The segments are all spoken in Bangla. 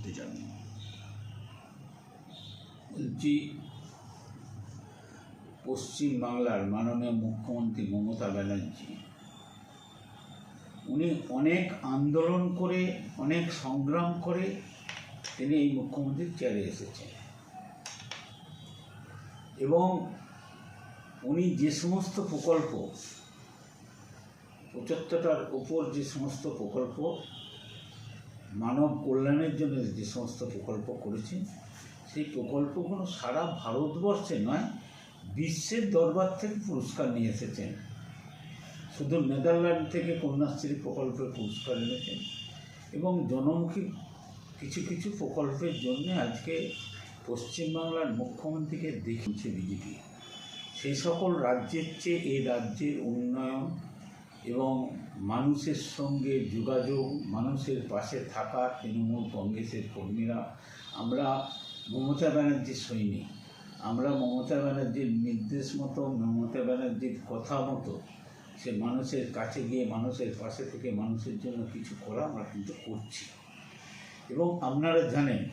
বাষট্টি জন বলছি, পশ্চিম বাংলার মাননীয় মুখ্যমন্ত্রী মমতা ব্যানার্জি, উনি অনেক আন্দোলন করে, অনেক সংগ্রাম করে তিনি এই মুখ্যমন্ত্রীর চেয়ারে এসেছেন। এবং উনি যে সমস্ত প্রকল্প, পঁচাত্তরটার উপর যে সমস্ত প্রকল্প মানব কল্যাণের জন্য যে সমস্ত প্রকল্প করেছেন সেই প্রকল্পগুলো সারা ভারতবর্ষে নয়, বিশ্বের দরবার থেকে পুরস্কার নিয়ে এসেছেন। শুধু নেদারল্যান্ড থেকে কন্যাশ্রী প্রকল্পে পুরস্কার এনেছেন এবং জনমুখী কিছু কিছু প্রকল্পের জন্য আজকে পশ্চিমবাংলার মুখ্যমন্ত্রীকে দেখছে বিজেপি। সেই সকল রাজ্যের চেয়ে এই রাজ্যের উন্নয়ন এবং মানুষের সঙ্গে যোগাযোগ, মানুষের পাশে থাকা তৃণমূল কংগ্রেসের কর্মীরা, আমরা মমতা ব্যানার্জির সৈনিক, আমরা মমতা ব্যানার্জির নির্দেশ মতো, মমতা ব্যানার্জির কথা মতো, সে মানুষের কাছে গিয়ে, মানুষের পাশে থেকে মানুষের জন্য কিছু করা আমরা কিন্তু করছি। এবং আপনারা জানেন,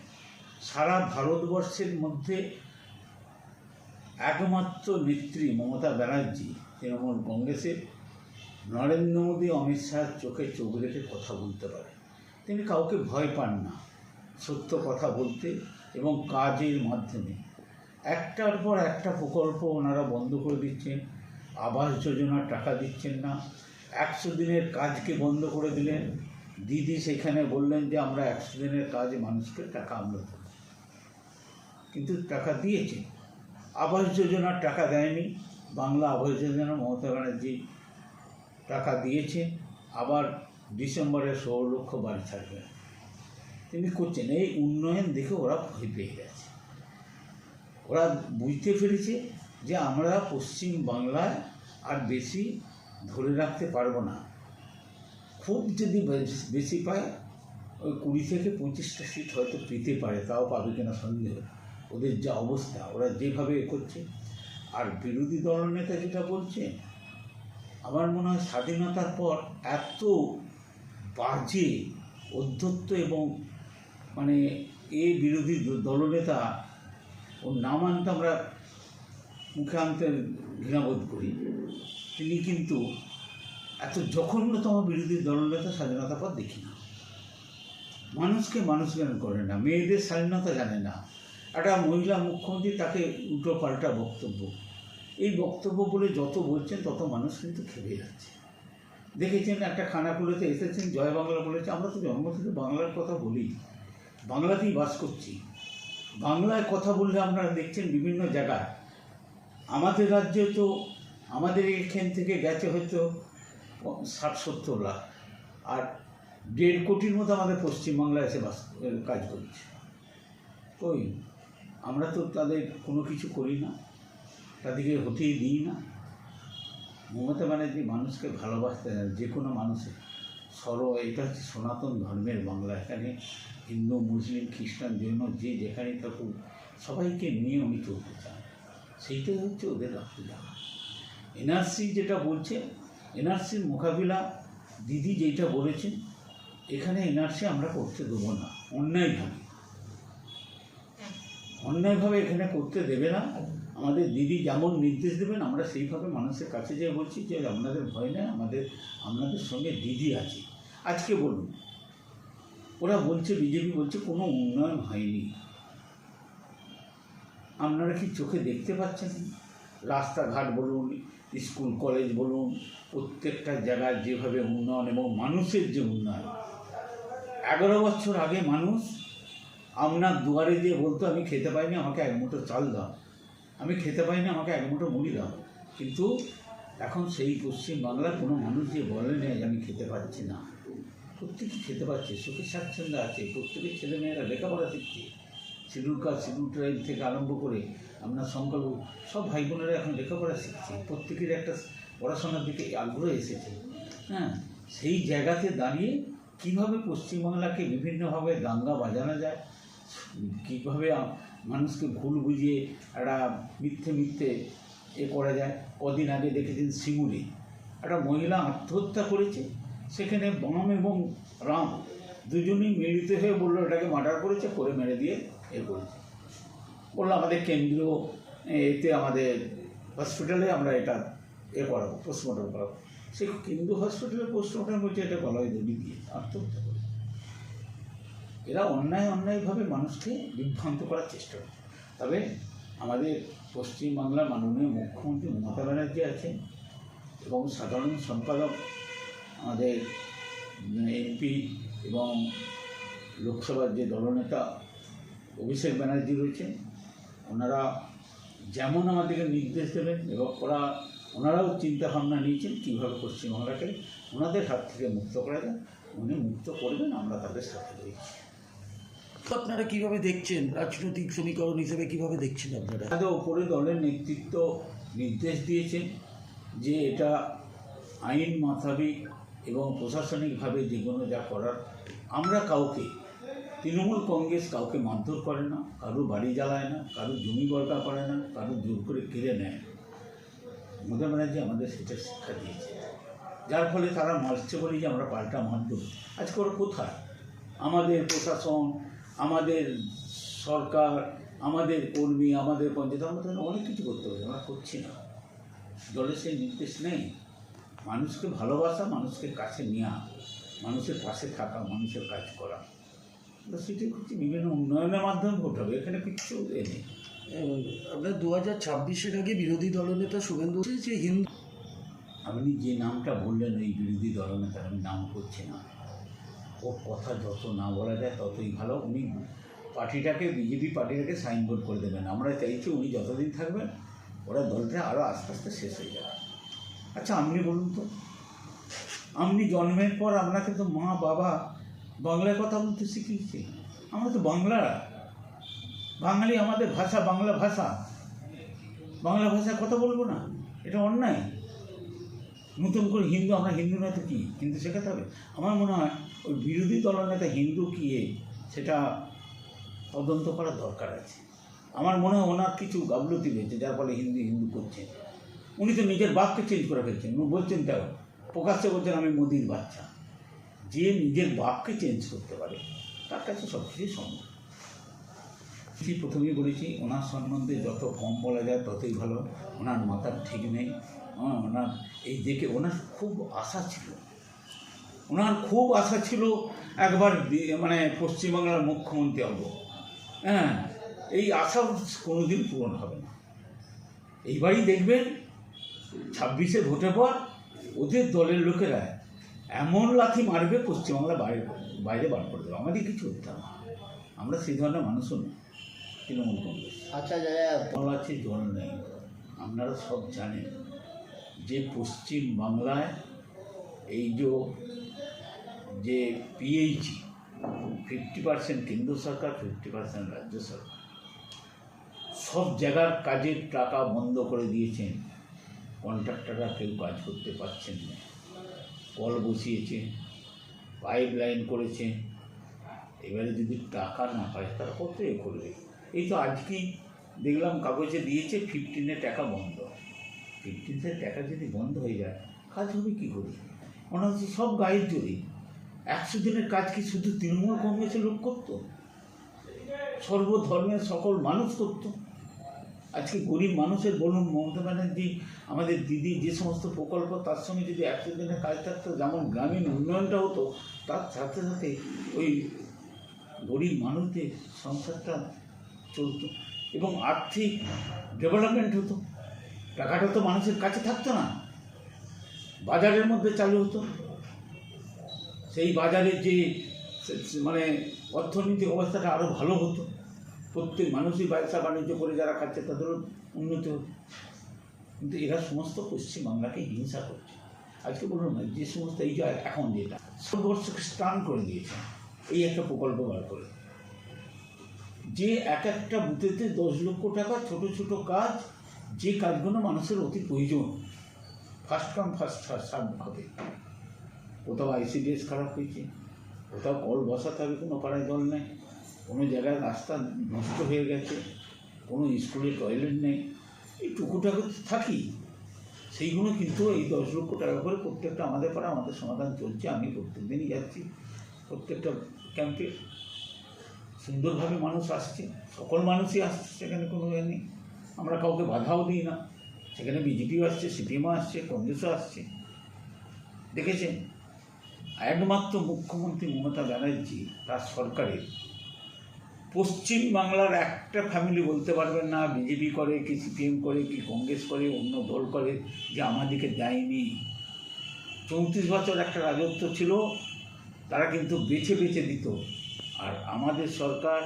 সারা ভারতবর্ষের মধ্যে একমাত্র নেত্রী মমতা ব্যানার্জি তৃণমূল কংগ্রেসের নরেন্দ্র মোদী অমিত শাহের চোখে চোখ রেখে কথা বলতে পারে। তিনি কাউকে ভয় পান না, সত্য কথা বলতে এবং কাজের মাধ্যমে। একটার পর একটা প্রকল্প ওনারা বন্ধ করে দিচ্ছেন, আবাস যোজনার টাকা দিচ্ছেন না, একশো দিনের কাজকে বন্ধ করে দিলেন। দিদি সেখানে বললেন যে, আমরা একশো দিনের কাজ মানুষকে টাকা আমরা দেবো। কিন্তু টাকা দিয়েছে আবাস যোজনার টাকা দেয়নি। বাংলা আবাস যোজনা মমতা ব্যানার্জি টাকা দিয়েছে, আবার ডিসেম্বরে ষোলো লক্ষ বাড়ি থাকবে তিনি করছেন, এই উন্নয়ন দেখে ওরা ভয় পেয়ে গেছে। ওরা বুঝতে পেরেছে যে আমরা পশ্চিম বাংলায় আর বেশি ধরে রাখতে পারব না। খুব যদি বেশ- পায়, ওই কুড়ি থেকে পঁচিশটা সিট হয়তো পেতে পারে, তাও পাবে কিনা সন্দেহ। ওদের যা অবস্থা, ওরা যেভাবে এ করছে। আর বিরোধী দলনেতা যেটা বলছে আমার মনে হয় স্বাধীনতার পর এত বাজে অধ্যত্ত এবং মানে এ বিরোধী দলনেতা ওর নাম আনতে আমরা মুখে আনতে ঘৃণাবোধ করি। তিনি কিন্তু এত জঘন্যতম বিরোধী দলনেতা স্বাধীনতার পর দেখি না। মানুষকে মানুষ জ্ঞান করে না, মেয়েদের স্বাধীনতা জানে না। একটা মহিলা মুখ্যমন্ত্রী তাকে উল্টো পাল্টা বক্তব্য এই বক্তব্য বলে যত বলছেন, তত মানুষ কিন্তু খেপে যাচ্ছে। দেখেছেন একটা খানাকুলোতে এসেছেন, জয় বাংলা বলেছে, আমরা তো জন্ম থেকে বাংলার কথা বলি। বাংলাতেই বাস করছি। বাংলায় কথা বললে আপনারা দেখছেন বিভিন্ন জায়গায়। আমাদের রাজ্যে তো, আমাদের এখান থেকে গেছে হয়তো ষাট সত্তর লাখ। আর দেড় কোটির মতো আমাদের পশ্চিমবাংলায় এসে বাস কাজ করছে। ওই, আমরা তো তাদের কোনো কিছু করি না। তাদেরকে হতেই দিই না। মমতা ব্যানার্জি মানুষকে ভালোবাসতে জানে যে কোনো মানুষের সর, এটা হচ্ছে সনাতন ধর্মের বাংলা। এখানে হিন্দু, মুসলিম, খ্রিস্টান, জৈন, যে যেখানে থাকুক, সবাইকে নিয়ে উনি চলতে চান সেইটাই হচ্ছে ওদের যাওয়া এনআরসি যেটা বলছে, এনআরসির মোকাবিলা, দিদি যেটা বলেছেন, এখানে এনআরসি আমরা করতে দেবো না, অন্যায়ভাবে। অন্যায়ভাবে এখানে করতে দেবে না। আমাদের দিদি যেমন নির্দেশ দেবেন, আমরা সেইভাবে মানুষের কাছে যেয়ে বলছি যে আপনাদের ভয় নেই, আমাদের, আপনাদের সঙ্গে দিদি আছে। আজকে বলুন, ওরা বলছে, বিজেপি বলছে, কোনো উন্নয়ন হয়নি। আপনারা কি চোখে দেখতে পাচ্ছেন? রাস্তাঘাট বলুন, স্কুল, কলেজ বলুন, প্রত্যেকটা জায়গায় যেভাবে উন্নয়ন এবং মানুষের যে উন্নয়ন। এগারো বছর আগে মানুষ আপনার দুয়ারে দিয়ে বলতো, আমি খেতে পাইনি, আমাকে এক মুঠো চাল দাও। আমি খেতে পাই না আমাকে এক মুঠো মুড়ি দাও। কিন্তু এখন সেই পশ্চিম বাংলার কোনো মানুষ যে বলে নেই যে আমি খেতে পাচ্ছি না। প্রত্যেকে খেতে পাচ্ছে? সুখে স্বাচ্ছন্দ্য আছে। প্রত্যেকের ছেলেমেয়েরা লেখাপড়া শিখছে। শিডিউল কাস্ট শিডিউল ট্রাইব থেকে আরম্ভ করে আপনার সংখ্যালঘু সব ভাই বোনেরা এখন লেখাপড়া শিখছে। প্রত্যেকের একটা পড়াশোনার দিকে আগ্রহ এসেছে। হ্যাঁ সেই জায়গাতে দাঁড়িয়ে কীভাবে পশ্চিমবাংলাকে বিভিন্নভাবে দাঙ্গা বাজানো যায়, কীভাবে মানুষকে ভুল বুঝিয়ে একটা মিথ্যে মিথ্যে এ করা যায় কদিন আগে দেখেছেন সিঙ্গুরে একটা মহিলা আত্মহত্যা করেছে, সেখানে বাম এবং রাম দুজনই মিলিত হয়ে বলল, এটাকে মার্ডার করেছে, করে মেরে দিয়ে এ করেছে। বলল, আমাদের কেন্দ্রীয় এতে আমাদের হসপিটালে আমরা এটা এ করাবো পোস্টমর্টম করাবো। সেই কেন্দ্রীয় হসপিটালে পোস্টমর্টম করছে এটা গলায় দড়ি দিয়ে আত্মহত্যা। এরা অন্যায় অন্যায়ভাবে মানুষকে বিভ্রান্ত করার চেষ্টা করে তবে আমাদের পশ্চিমবাংলার মাননীয় মুখ্যমন্ত্রী মমতা ব্যানার্জি আছেন এবং সাধারণ সম্পাদক আমাদের এমপি এবং লোকসভার যে দলনেতা অভিষেক ব্যানার্জি রয়েছেন, ওনারা যেমন আমাদেরকে নির্দেশ দেবেন এবং ওরা, ওনারাও চিন্তা ভাবনা নিয়েছেন কীভাবে পশ্চিমবাংলাকে ওনাদের হাত থেকে মুক্ত করা যায়। উনি মুক্ত করবেন, আমরা তাদের সাথে রয়েছি। তো আপনারা কীভাবে দেখছেন? রাজনৈতিক সমীকরণ হিসেবে কীভাবে দেখছেন আপনারা? তাদের ওপরে দলের নেতৃত্ব নির্দেশ দিয়েছেন যে এটা আইন মাথাবিক এবং প্রশাসনিকভাবে যে কোনো যা করার, আমরা কাউকে, তৃণমূল কংগ্রেস কাউকে মারধর করে না, কারও বাড়ি জ্বালায় না, কারও জমি বর্গা করে না, কারও জোর করে কেড়ে নেয়। মমতা ব্যানার্জি আমাদের সেটা শিক্ষা দিয়েছে। যার ফলে তারা মারছে বলেই যে আমরা পাল্টা মারধর। আজকে ওরা কোথায়? আমাদের প্রশাসন আমাদের সরকার আমাদের কর্মী আমাদের পঞ্চায়েত আমরা তো অনেক কিছু করতে হবে আমরা করছি না। দলের সেই নির্দেশ নেই। মানুষকে ভালোবাসা মানুষকে কাছে নেওয়া মানুষের পাশে থাকা মানুষের কাজ করা। সেটি হচ্ছে বিভিন্ন উন্নয়নের মাধ্যমে ভোট হবে এখানে কিচ্ছু এ নেই। আপনার দু হাজার ছাব্বিশের আগে বিরোধী দলনেতা শুভেন্দু যে হিন্দু আপনি যে নামটা বললেন এই বিরোধী দলনেতার আমি নাম করছি না। ওর কথা যত না বলা যায় ততই ভালো। উনি পার্টিটাকে, বিজেপি পার্টিটাকে সাইনবোর্ড করে দেবেন। আমরা চাইছি উনি যতদিন থাকবেন, ওরা দলটা আরও আস্তে আস্তে শেষ হয়ে যাবে। আচ্ছা আপনি বলুন তো। আপনি জন্মের পর আপনাকে তো মা, বাবা বাংলায় কথা বলতে শিখিয়েছে। আমরা তো বাংলা। বাঙালি আমাদের ভাষা, বাংলা ভাষা। বাংলা ভাষায় কথা বলব না। এটা অন্যায়। নতুন করে হিন্দু, আমরা হিন্দু নয় তো কী হিন্দু শেখাতে হবে। আমার মনে হয় ওই বিরোধী দলের দলনেতা হিন্দু কী সেটা তদন্ত করার দরকার আছে। আমার মনে হয় ওনার কিছু গাফলতি রয়েছে, যার ফলে হিন্দু হিন্দু করছেন উনি তো নিজের বাপকে চেঞ্জ করে ফেলছেন। উনি বলছেন তাও প্রকাশ্যে বলছেন, আমি মোদির বাচ্চা। যে নিজের বাপকে চেঞ্জ করতে পারে, তার কাছে সব কিছুই সম্ভব। প্রথমেই বলেছি, ওনার সম্বন্ধে যত কম বলা যায়, ততই ভালো। ওনার মাথার ঠিক নেই। ওনার এই দেখে ওনার খুব আশা ছিল। ওনার খুব আশা ছিল একবার মানে পশ্চিমবাংলার মুখ্যমন্ত্রী হব। হ্যাঁ এই আশা কোনোদিন পূরণ হবে না। এইবারই দেখবেন ছাব্বিশে ভোটের পর ওদের দলের লোকেরা এমন লাথি মারবে পশ্চিমবাংলা বাইরে বাইরে বার করে দেবে। আমাদের কিছু হতে হবে না। আমরা সেই ধরনের মানুষও নই তৃণমূল কংগ্রেস। আচ্ছা জল আছে জল নেই আপনারা সব জানেন। যে পশ্চিম বাংলায় এই যে যে পিএইচি ফিফটি পার্সেন্ট কেন্দ্র সরকার ফিফটি পার্সেন্ট রাজ্য সরকার, সব জায়গার কাজের টাকা বন্ধ করে দিয়েছেন। কন্ট্রাক্টররা কেউ কাজ করতে পারছেন না। কল বসিয়েছে পাইপ লাইন করেছে। এবারে যদি টাকা না পায় তারা কত এ করবে? এই তো আজকেই দেখলাম কাগজে দিয়েছে ফিফটিনে টাকা বন্ধ। ফিফটিনের টাকা যদি বন্ধ হয়ে যায়, কাজ হবে কী করে? মনে হচ্ছে সব গায়ের জোরে। একশো দিনের কাজ কি শুধু তৃণমূল কংগ্রেসের লোক করতো? সর্বধর্মের সকল মানুষ করতো। আজকে গরিব মানুষের বলুন, মমতা ব্যানার্জি, আমাদের দিদি, যে সমস্ত প্রকল্প, তার সঙ্গে যদি একশো দিনের কাজ থাকতো, যেমন গ্রামীণ উন্নয়নটা হতো, তার সাথে সাথে ওই গরিব মানুষদের সংসারটা চলতো এবং আর্থিক ডেভেলপমেন্ট হতো। টাকাটা তো মানুষের কাছে থাকতো না। বাজারের মধ্যে চালু হতো। সেই বাজারে যে মানে অর্থনৈতিক অবস্থাটা আরও ভালো হতো। প্রত্যেক মানুষই ব্যবসা বাণিজ্য করে যারা খাচ্ছে, তাদেরও উন্নতি হতো। কিন্তু এরা সমস্ত পশ্চিমবাংলাকে হিংসা করছে। আজকে বলুন না, যে সমস্ত এই যে এখন যেটা ভারতবর্ষকে স্টান করে দিয়েছে, এই একটা প্রকল্প বার করে। যে এক একটা বুথেতে দশ লক্ষ টাকা ছোট ছোট কাজ যে কাজগুলো মানুষের অতি প্রয়োজন ফার্স্ট কাম ফার্স্ট সার্ভ হবে। কোথাও আইসিডিএস খারাপ হয়েছে, কোথাও কল বসাতে হবে, কোনো পাড়ায় জল নেই, কোনো জায়গায় রাস্তা নষ্ট হয়ে গেছে, কোনো স্কুলে টয়লেট নেই। এই টুকুটাকে থাকি। সেইগুলো কিন্তু এই দশ লক্ষ টাকা করে প্রত্যেকটা আমাদের পাড়া আমাদের সমাধান চলছে। আমি প্রত্যেক দিনই যাচ্ছি প্রত্যেকটা ক্যাম্পে সুন্দরভাবে মানুষ আসছে, সকল মানুষই আসছে, সেখানে কোনো ইয়ে নেই। আমরা কাউকে বাধাও দিই না। সেখানে বিজেপিও আসছে সিপিএমও আসছে, কংগ্রেসও আসছে। দেখেছেন? একমাত্র মুখ্যমন্ত্রী মমতা ব্যানার্জি তার সরকারের। পশ্চিম বাংলার একটা ফ্যামিলি বলতে পারবেন না বিজেপি করে কি সিপিএম করে কি কংগ্রেস করে, অন্য দল করে, যে আমাদেরকে দেয়নি। চৌত্রিশ বছর একটা রাজত্ব ছিল, তারা কিন্তু বেছে বেছে দিত। আর আমাদের সরকার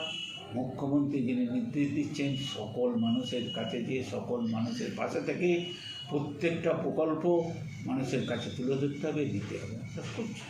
মুখ্যমন্ত্রী যিনি নির্দেশ দিচ্ছেন, সকল মানুষের কাছে দিয়ে সকল মানুষের পাশে থেকে প্রত্যেকটা প্রকল্প মানুষের কাছে তুলে ধরতে হবে, দিতে হবে। করছে